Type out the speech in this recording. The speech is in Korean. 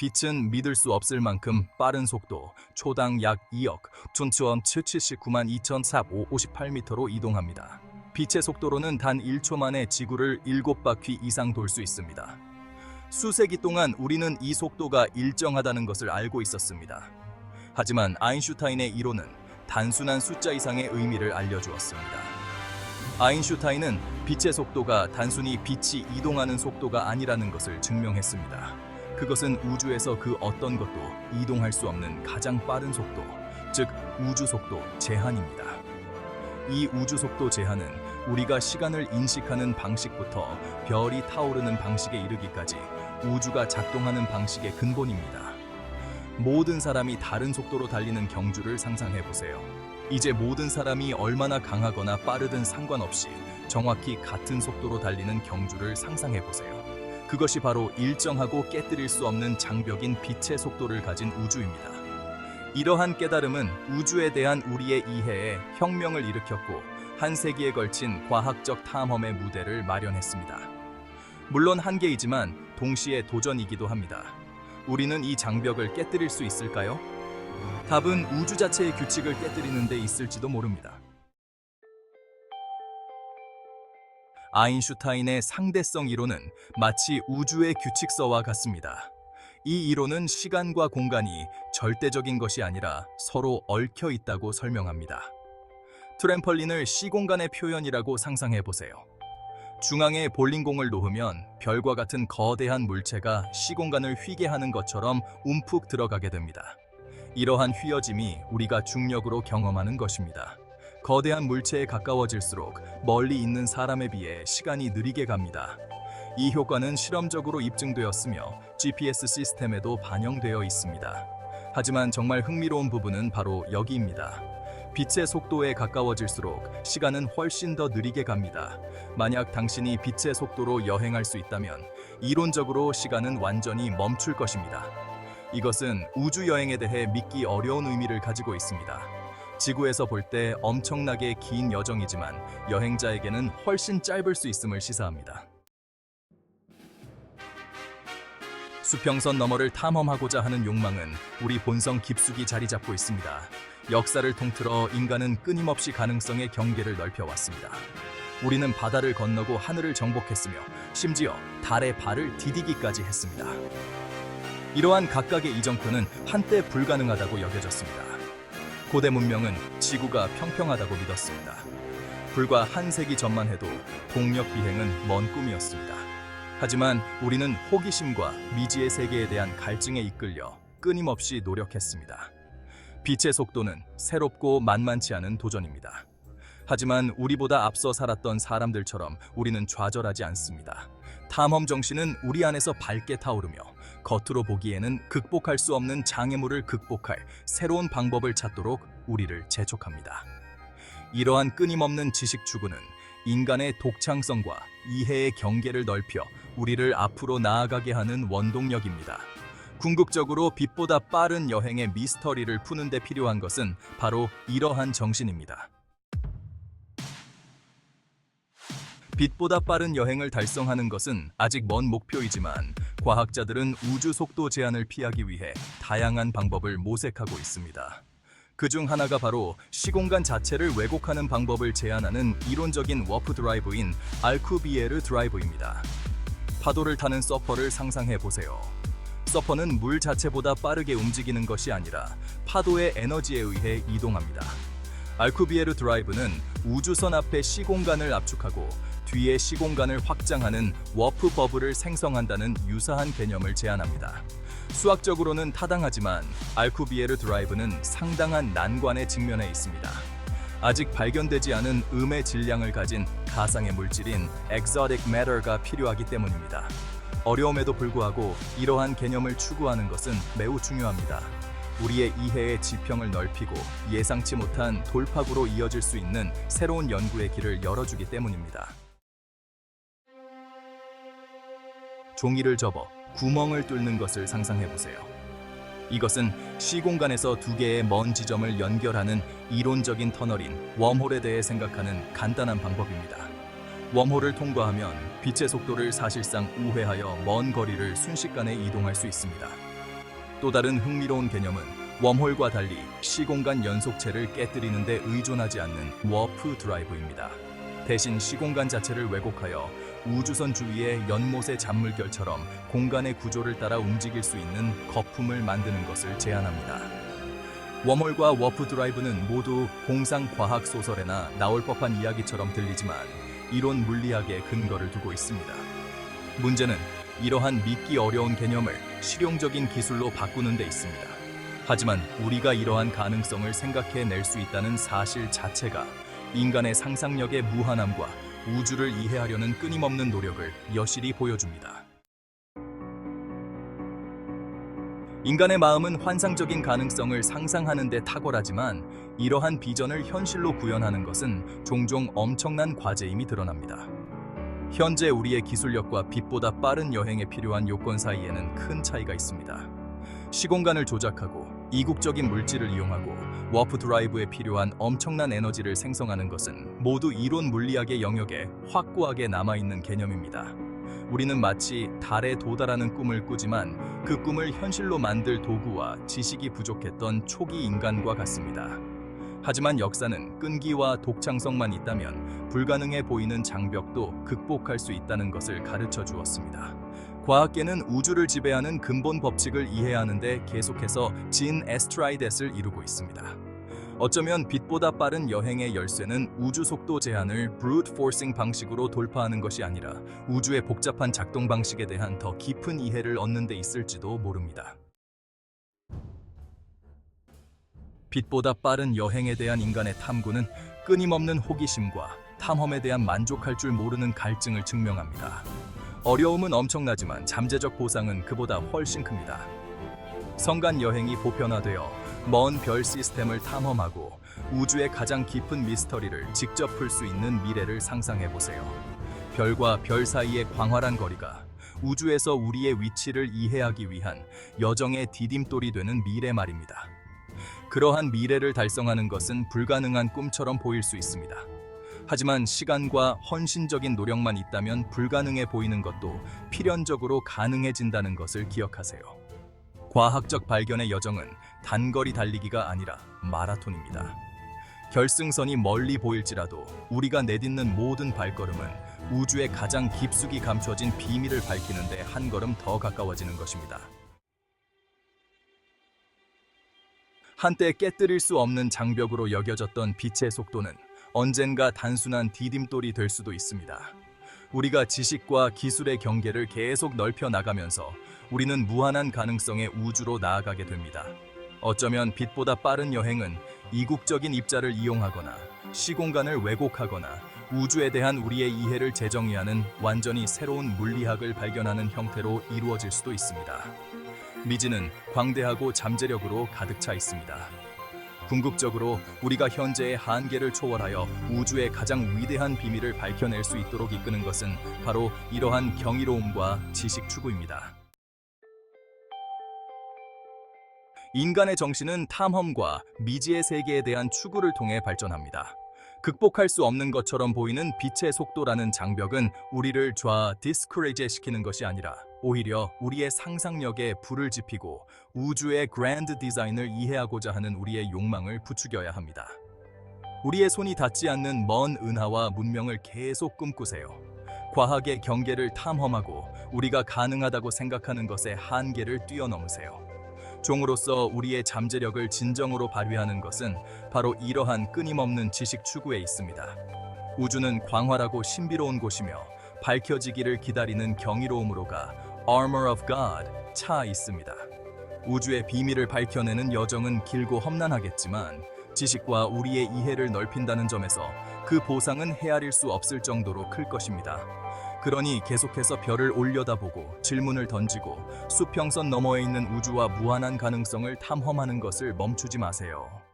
빛은 믿을 수 없을 만큼 빠른 속도, 초당 약 2억, 춘추원 79만 2,458m로 이동합니다. 빛의 속도로는 단 1초 만에 지구를 7바퀴 이상 돌 수 있습니다. 수세기 동안 우리는 이 속도가 일정하다는 것을 알고 있었습니다. 하지만 아인슈타인의 이론은 단순한 숫자 이상의 의미를 알려주었습니다. 아인슈타인은 빛의 속도가 단순히 빛이 이동하는 속도가 아니라는 것을 증명했습니다. 그것은 우주에서 그 어떤 것도 이동할 수 없는 가장 빠른 속도, 즉 우주 속도 제한입니다. 이 우주 속도 제한은 우리가 시간을 인식하는 방식부터 별이 타오르는 방식에 이르기까지 우주가 작동하는 방식의 근본입니다. 모든 사람이 다른 속도로 달리는 경주를 상상해 보세요. 이제 모든 사람이 얼마나 강하거나 빠르든 상관없이 정확히 같은 속도로 달리는 경주를 상상해 보세요. 그것이 바로 일정하고 깨뜨릴 수 없는 장벽인 빛의 속도를 가진 우주입니다. 이러한 깨달음은 우주에 대한 우리의 이해에 혁명을 일으켰고 한 세기에 걸친 과학적 탐험의 무대를 마련했습니다. 물론 한계이지만 동시에 도전이기도 합니다. 우리는 이 장벽을 깨뜨릴 수 있을까요? 답은 우주 자체의 규칙을 깨뜨리는 데 있을지도 모릅니다. 아인슈타인의 상대성 이론은 마치 우주의 규칙서와 같습니다. 이 이론은 시간과 공간이 절대적인 것이 아니라 서로 얽혀 있다고 설명합니다. 트램펄린을 시공간의 표현이라고 상상해 보세요. 중앙에 볼링공을 놓으면 별과 같은 거대한 물체가 시공간을 휘게 하는 것처럼 움푹 들어가게 됩니다. 이러한 휘어짐이 우리가 중력으로 경험하는 것입니다. 거대한 물체에 가까워질수록 멀리 있는 사람에 비해 시간이 느리게 갑니다. 이 효과는 실험적으로 입증되었으며 GPS 시스템에도 반영되어 있습니다. 하지만 정말 흥미로운 부분은 바로 여기입니다. 빛의 속도에 가까워질수록 시간은 훨씬 더 느리게 갑니다. 만약 당신이 빛의 속도로 여행할 수 있다면 이론적으로 시간은 완전히 멈출 것입니다. 이것은 우주 여행에 대해 믿기 어려운 의미를 가지고 있습니다. 지구에서 볼 때 엄청나게 긴 여정이지만 여행자에게는 훨씬 짧을 수 있음을 시사합니다. 수평선 너머를 탐험하고자 하는 욕망은 우리 본성 깊숙이 자리 잡고 있습니다. 역사를 통틀어 인간은 끊임없이 가능성의 경계를 넓혀왔습니다. 우리는 바다를 건너고 하늘을 정복했으며 심지어 달에 발을 디디기까지 했습니다. 이러한 각각의 이정표는 한때 불가능하다고 여겨졌습니다. 고대 문명은 지구가 평평하다고 믿었습니다. 불과 한 세기 전만 해도 동력 비행은 먼 꿈이었습니다. 하지만 우리는 호기심과 미지의 세계에 대한 갈증에 이끌려 끊임없이 노력했습니다. 빛의 속도는 새롭고 만만치 않은 도전입니다. 하지만 우리보다 앞서 살았던 사람들처럼 우리는 좌절하지 않습니다. 탐험 정신은 우리 안에서 밝게 타오르며 겉으로 보기에는 극복할 수 없는 장애물을 극복할 새로운 방법을 찾도록 우리를 재촉합니다. 이러한 끊임없는 지식 추구는 인간의 독창성과 이해의 경계를 넓혀 우리를 앞으로 나아가게 하는 원동력입니다. 궁극적으로 빛보다 빠른 여행의 미스터리를 푸는 데 필요한 것은 바로 이러한 정신입니다. 빛보다 빠른 여행을 달성하는 것은 아직 먼 목표이지만 과학자들은 우주 속도 제한을 피하기 위해 다양한 방법을 모색하고 있습니다. 그 중 하나가 바로 시공간 자체를 왜곡하는 방법을 제안하는 이론적인 워프 드라이브인 알쿠비에르 드라이브입니다. 파도를 타는 서퍼를 상상해 보세요. 서퍼는 물 자체보다 빠르게 움직이는 것이 아니라 파도의 에너지에 의해 이동합니다. 알쿠비에르 드라이브는 우주선 앞에 시공간을 압축하고 뒤에 시공간을 확장하는 워프 버블을 생성한다는 유사한 개념을 제안합니다. 수학적으로는 타당하지만 알쿠비에르 드라이브는 상당한 난관에 직면해 있습니다. 아직 발견되지 않은 음의 질량을 가진 가상의 물질인 exotic matter가 필요하기 때문입니다. 어려움에도 불구하고 이러한 개념을 추구하는 것은 매우 중요합니다. 우리의 이해의 지평을 넓히고 예상치 못한 돌파구로 이어질 수 있는 새로운 연구의 길을 열어주기 때문입니다. 종이를 접어 구멍을 뚫는 것을 상상해 보세요. 이것은 시공간에서 두 개의 먼 지점을 연결하는 이론적인 터널인 웜홀에 대해 생각하는 간단한 방법입니다. 웜홀을 통과하면 빛의 속도를 사실상 우회하여 먼 거리를 순식간에 이동할 수 있습니다. 또 다른 흥미로운 개념은 웜홀과 달리 시공간 연속체를 깨뜨리는 데 의존하지 않는 워프 드라이브입니다. 대신 시공간 자체를 왜곡하여 우주선 주위의 연못의 잔물결처럼 공간의 구조를 따라 움직일 수 있는 거품을 만드는 것을 제안합니다. 웜홀과 워프 드라이브는 모두 공상 과학 소설에나 나올 법한 이야기처럼 들리지만 이론 물리학에 근거를 두고 있습니다. 문제는 이러한 믿기 어려운 개념을 실용적인 기술로 바꾸는 데 있습니다. 하지만 우리가 이러한 가능성을 생각해 낼 수 있다는 사실 자체가 인간의 상상력의 무한함과 우주를 이해하려는 끊임없는 노력을 여실히 보여줍니다. 인간의 마음은 환상적인 가능성을 상상하는 데 탁월하지만 이러한 비전을 현실로 구현하는 것은 종종 엄청난 과제임이 드러납니다. 현재 우리의 기술력과 빛보다 빠른 여행에 필요한 요건 사이에는 큰 차이가 있습니다. 시공간을 조작하고 이국적인 물질을 이용하고 워프 드라이브에 필요한 엄청난 에너지를 생성하는 것은 모두 이론 물리학의 영역에 확고하게 남아있는 개념입니다. 우리는 마치 달에 도달하는 꿈을 꾸지만 그 꿈을 현실로 만들 도구와 지식이 부족했던 초기 인간과 같습니다. 하지만 역사는 끈기와 독창성만 있다면 불가능해 보이는 장벽도 극복할 수 있다는 것을 가르쳐 주었습니다. 과학계는 우주를 지배하는 근본 법칙을 이해하는데 계속해서 진 에스트라이댓을 이루고 있습니다. 어쩌면 빛보다 빠른 여행의 열쇠는 우주 속도 제한을 브루트 포싱 방식으로 돌파하는 것이 아니라 우주의 복잡한 작동 방식에 대한 더 깊은 이해를 얻는 데 있을지도 모릅니다. 빛보다 빠른 여행에 대한 인간의 탐구는 끊임없는 호기심과 탐험에 대한 만족할 줄 모르는 갈증을 증명합니다. 어려움은 엄청나지만 잠재적 보상은 그보다 훨씬 큽니다. 성간 여행이 보편화되어 먼 별 시스템을 탐험하고 우주의 가장 깊은 미스터리를 직접 풀 수 있는 미래를 상상해 보세요. 별과 별 사이의 광활한 거리가 우주에서 우리의 위치를 이해하기 위한 여정의 디딤돌이 되는 미래 말입니다. 그러한 미래를 달성하는 것은 불가능한 꿈처럼 보일 수 있습니다. 하지만 시간과 헌신적인 노력만 있다면 불가능해 보이는 것도 필연적으로 가능해진다는 것을 기억하세요. 과학적 발견의 여정은 단거리 달리기가 아니라 마라톤입니다. 결승선이 멀리 보일지라도 우리가 내딛는 모든 발걸음은 우주의 가장 깊숙이 감춰진 비밀을 밝히는데 한 걸음 더 가까워지는 것입니다. 한때 깨뜨릴 수 없는 장벽으로 여겨졌던 빛의 속도는 언젠가 단순한 디딤돌이 될 수도 있습니다. 우리가 지식과 기술의 경계를 계속 넓혀 나가면서 우리는 무한한 가능성의 우주로 나아가게 됩니다. 어쩌면 빛보다 빠른 여행은 이국적인 입자를 이용하거나 시공간을 왜곡하거나 우주에 대한 우리의 이해를 재정의하는 완전히 새로운 물리학을 발견하는 형태로 이루어질 수도 있습니다. 미지는 광대하고 잠재력으로 가득 차 있습니다. 궁극적으로 우리가 현재의 한계를 초월하여 우주의 가장 위대한 비밀을 밝혀낼 수 있도록 이끄는 것은 바로 이러한 경이로움과 지식 추구입니다. 인간의 정신은 탐험과 미지의 세계에 대한 추구를 통해 발전합니다. 극복할 수 없는 것처럼 보이는 빛의 속도라는 장벽은 우리를 좌 디스크레이제 시키는 것이 아니라 오히려 우리의 상상력에 불을 지피고 우주의 그랜드 디자인을 이해하고자 하는 우리의 욕망을 부추겨야 합니다. 우리의 손이 닿지 않는 먼 은하와 문명을 계속 꿈꾸세요. 과학의 경계를 탐험하고 우리가 가능하다고 생각하는 것의 한계를 뛰어넘으세요. 종으로서 우리의 잠재력을 진정으로 발휘하는 것은 바로 이러한 끊임없는 지식 추구에 있습니다. 우주는 광활하고 신비로운 곳이며 밝혀지기를 기다리는 경이로움으로가 Armor of God 차 있습니다. 우주의 비밀을 밝혀내는 여정은 길고 험난하겠지만 지식과 우리의 이해를 넓힌다는 점에서 그 보상은 헤아릴 수 없을 정도로 클 것입니다. 그러니 계속해서 별을 올려다보고 질문을 던지고 수평선 너머에 있는 우주와 무한한 가능성을 탐험하는 것을 멈추지 마세요.